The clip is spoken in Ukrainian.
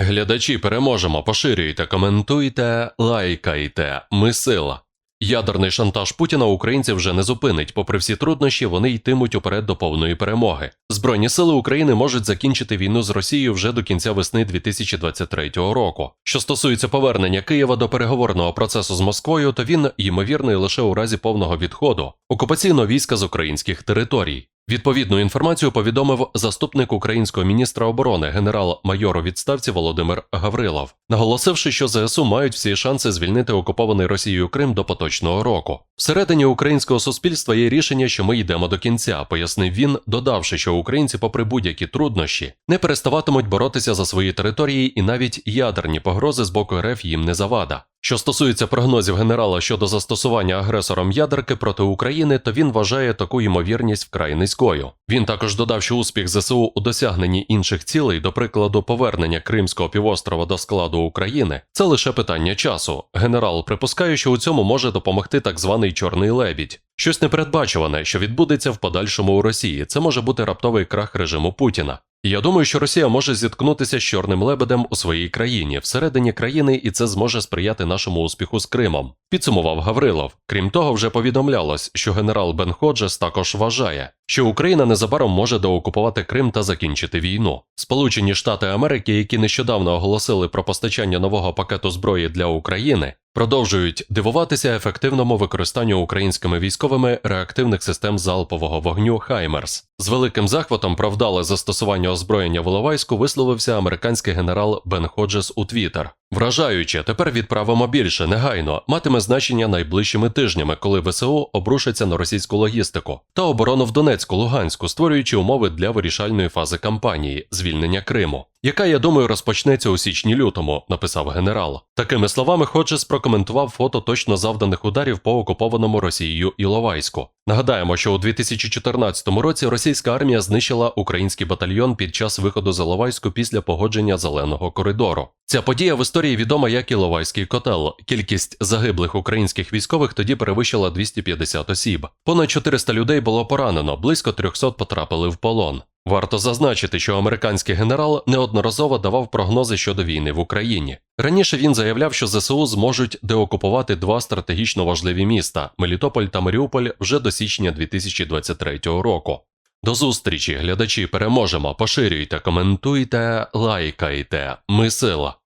Глядачі переможемо, поширюйте, коментуйте, лайкайте. Ми сила. Ядерний шантаж Путіна українців вже не зупинить. Попри всі труднощі, вони йтимуть уперед до повної перемоги. Збройні сили України можуть закінчити війну з Росією вже до кінця весни 2023 року. Що стосується повернення Києва до переговорного процесу з Москвою, то він ймовірний лише у разі повного відходу окупаційного війська з українських територій. Відповідну інформацію повідомив заступник українського міністра оборони генерал-майор у відставці Володимир Гаврилов, наголосивши, що ЗСУ мають всі шанси звільнити окупований Росією Крим до поточного року. Всередині українського суспільства є рішення, що ми йдемо до кінця, пояснив він, додавши, що українці, попри будь-які труднощі, не переставатимуть боротися за свої території, і навіть ядерні погрози з боку РФ їм не завада. Що стосується прогнозів генерала щодо застосування агресором ядерки проти України, то він вважає таку ймовірність вкрай низькою. Він також додав, що успіх ЗСУ у досягненні інших цілей, до прикладу, повернення Кримського півострова до складу України, це лише питання часу. Генерал припускає, що у цьому може допомогти так званий чорний лебідь. Щось непередбачуване, що відбудеться в подальшому у Росії. Це може бути раптовий крах режиму Путіна. Я думаю, що Росія може зіткнутися з чорним лебедем у своїй країні, всередині країни, і це зможе сприяти нашому успіху з Кримом. Підсумував Гаврилов. Крім того, вже повідомлялось, що генерал Бен Ходжес також вважає, що Україна незабаром може доокупувати Крим та закінчити війну. Сполучені Штати Америки, які нещодавно оголосили про постачання нового пакету зброї для України, продовжують дивуватися ефективному використанню українськими військовими реактивних систем залпового вогню Хаймерс. З великим захватом про вдале застосування озброєння в Іловайську висловився американський генерал Бен Ходжес у Твіттер. Вражаюче, тепер відправимо більше негайно, матиме значення найближчими тижнями, коли ВСУ обрушиться на російську логістику та оборону в Донецьку, Луганську, створюючи умови для вирішальної фази кампанії звільнення Криму, яка, я думаю, розпочнеться у січні-лютому, написав генерал. Такими словами, Ходжес прокоментував фото точно завданих ударів по окупованому Росією Іловайську. Нагадаємо, що у 2014 році російська армія знищила український батальйон під час виходу з Іловайську після погодження зеленого коридору. Ця подія в історії відома як Іловайський котел. Кількість загиблих українських військових тоді перевищила 250 осіб. Понад 400 людей було поранено, близько 300 потрапили в полон. Варто зазначити, що американський генерал неодноразово давав прогнози щодо війни в Україні. Раніше він заявляв, що ЗСУ зможуть деокупувати два стратегічно важливі міста Мелітополь та Маріуполь вже до січня 2023 року. До зустрічі, глядачі, переможемо! Поширюйте, коментуйте, лайкайте. Ми сила.